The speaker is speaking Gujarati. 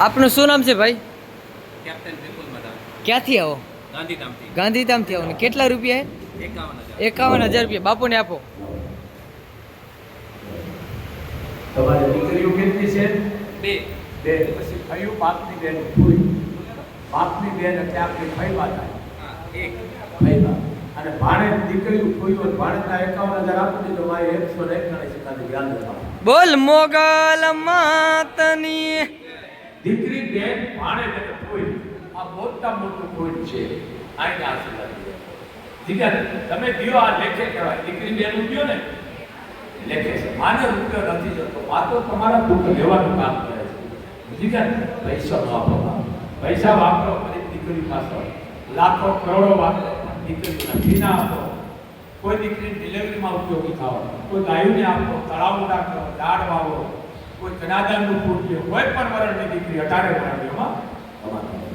આપનું શું નામ છે ભાઈ? કેપ્ટન વિપુલ ક્યાંથી આવો? ગાંધીધામથી. ગાંધીધામથી આવો ને. કેટલા રૂપિયા એકાવન હજાર. રૂપિયા. બાપુને આપો. તમારી દીકરીઓ કેટલી છે? બે. બે. પછી કયું બાપની બેન. કોઈ. બાપની બેન એટલે આપણી ફૈવા થાય એક. ફૈવા અને ભાણે દીકરીઓ કોઈ હોય એકાવન હજાર આપી દીધો મારે એકસો ને એકતાલીસ એકાદી યાદ રાખો. બોલ મોગલ માતની દીકરી બેન ભાણે ને કોઈ આ મોટા મોટું કોઈ છે. આઈને આશીર્વાદ. દીકરા, તમે દિયો આ લેખે કહેવાય? દીકરી બેન ઉદ્યો ને? લેખે છે. માને રૂપિયો નથી જતો. આ તો તમારા દુઃખ લેવાનું કામ કરે છે. દીકરા, પૈસા વાપરો પૈસા વાપરો અને દીકરી પાસે લાખો કરોડો વાપરો દીકરીના ના આપો. કોઈ દીકરી ડિલિવરીમાં ઉપયોગી થાવ કોઈ ગાયોને આપો તળાવ ઊંડા દાળ વાવો. કોઈ જનાદાનનું લ્યો કોઈ પણ વરણની દીકરી અઢારે વરણમાં તમારે